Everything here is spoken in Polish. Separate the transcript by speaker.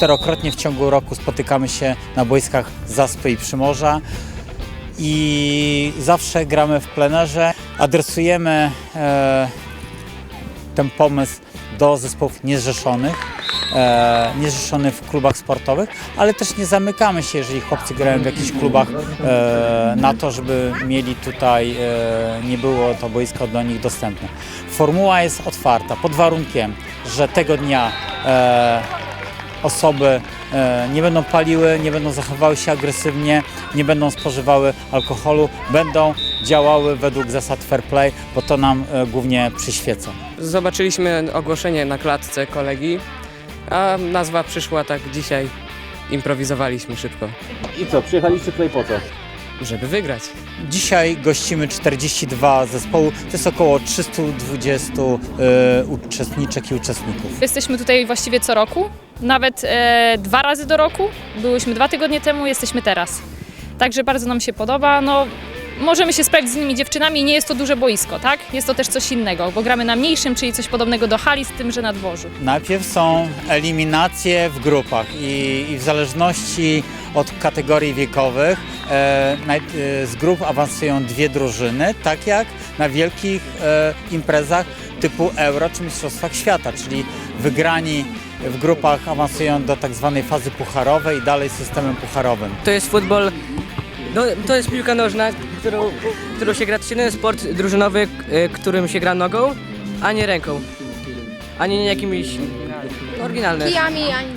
Speaker 1: czterokrotnie w ciągu roku spotykamy się na boiskach Zaspy i Przymorza i zawsze gramy w plenerze. Adresujemy e, ten pomysł do zespołów niezrzeszonych, e, niezrzeszonych w klubach sportowych, ale też nie zamykamy się, jeżeli chłopcy grają w jakichś klubach e, na to, żeby mieli tutaj, e, nie było to boisko dla nich dostępne. Formuła jest otwarta pod warunkiem, że tego dnia e, osoby e, nie będą paliły, nie będą zachowywały się agresywnie, nie będą spożywały alkoholu, będą działały według zasad fair play, bo to nam e, głównie przyświeca.
Speaker 2: Zobaczyliśmy ogłoszenie na klatce kolegi, a nazwa przyszła tak dzisiaj. Improwizowaliśmy szybko,
Speaker 3: I co, przyjechaliście tutaj po co?
Speaker 2: żeby wygrać.
Speaker 1: Dzisiaj gościmy 42 zespołu, to jest około 320 e, uczestniczek i uczestników.
Speaker 4: Jesteśmy tutaj właściwie co roku, nawet e, dwa razy do roku. Byłyśmy dwa tygodnie temu, jesteśmy teraz. Także bardzo nam się podoba. No, możemy się sprawdzić z innymi dziewczynami, nie jest to duże boisko, tak? Jest to też coś innego, bo gramy na mniejszym, czyli coś podobnego do hali, z tym, że na dworzu.
Speaker 1: Najpierw są eliminacje w grupach i, i w zależności od kategorii wiekowych e, naj- e, z grup awansują dwie drużyny, tak jak na wielkich e, imprezach typu Euro czy Mistrzostwach Świata, czyli wygrani w grupach awansują do tak zwanej fazy pucharowej i dalej systemem pucharowym.
Speaker 5: To jest futbol, no, to jest piłka nożna, którą, którą się gra. To jest sport drużynowy, y, którym się gra nogą, a nie ręką. Ani nie jakimiś oryginalne.
Speaker 6: kijami, ani